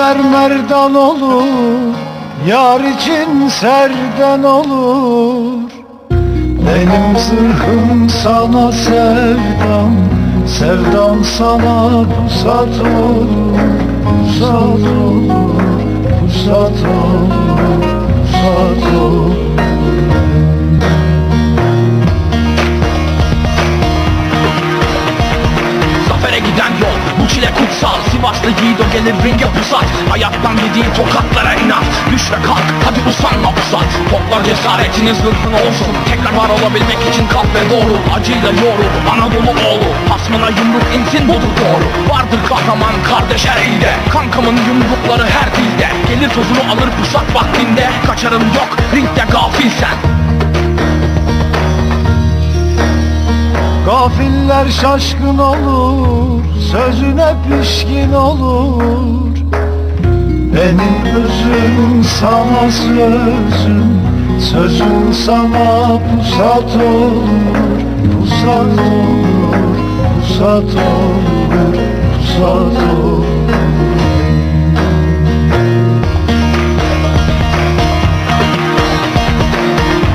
mermerden olur Yar için serden olur. Benim zırhım sana sevdam Sevdam sana pusat olur Pusat olur Pusat olur Pusat olur Sivaslı yiğit o gelir ringe pusat Hayattan yediğin tokatlara inat. Düş ve kalk hadi usanma pusat Toplar cesaretiniz zırhın olsun. Tekrar var olabilmek için kalk ve doğru. Acıyla yoğrul Anadolu oğlu. Hasmına yumruk insin budur doğru. Vardır kahraman kardeş her ilde. Kankamın yumrukları her dilde. Gelir tozunu alır pusat vaktinde. Kaçarın yok ringde gafil sen. Gafiller şaşkın olur Sözüne pişkin olur Benim özüm sana sözüm Sözüm sana pusat olur Pusat olur Pusat olur Pusat olur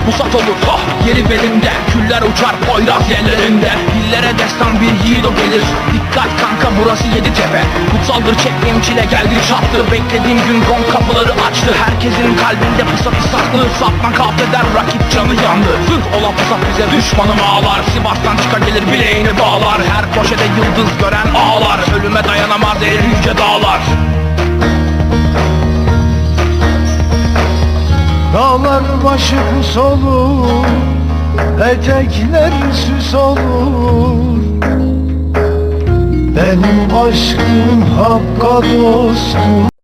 Pusat olur. Oh yeri belimde. Küller uçar poyraz yerlerinde. Dillere destan bir yiğit gelir. Dikkat kanka burası yedi tepe. Kutsaldır çektiğim çile geldi çattı Beklediğim gün gong kapıları açtı. Herkesin kalbinde pusatı saklı. Satma kafeder rakip canı yandı. Zırh ola pusat bize düşmanım ağlar. Sivas'tan çıka gelir bileğini bağlar. Her köşede yıldız gören ağlar. Ölüme dayanamaz eğer yüce dağlar Dağlar başı pus olur Etekler süs olur. Benim aşkım hakka dostum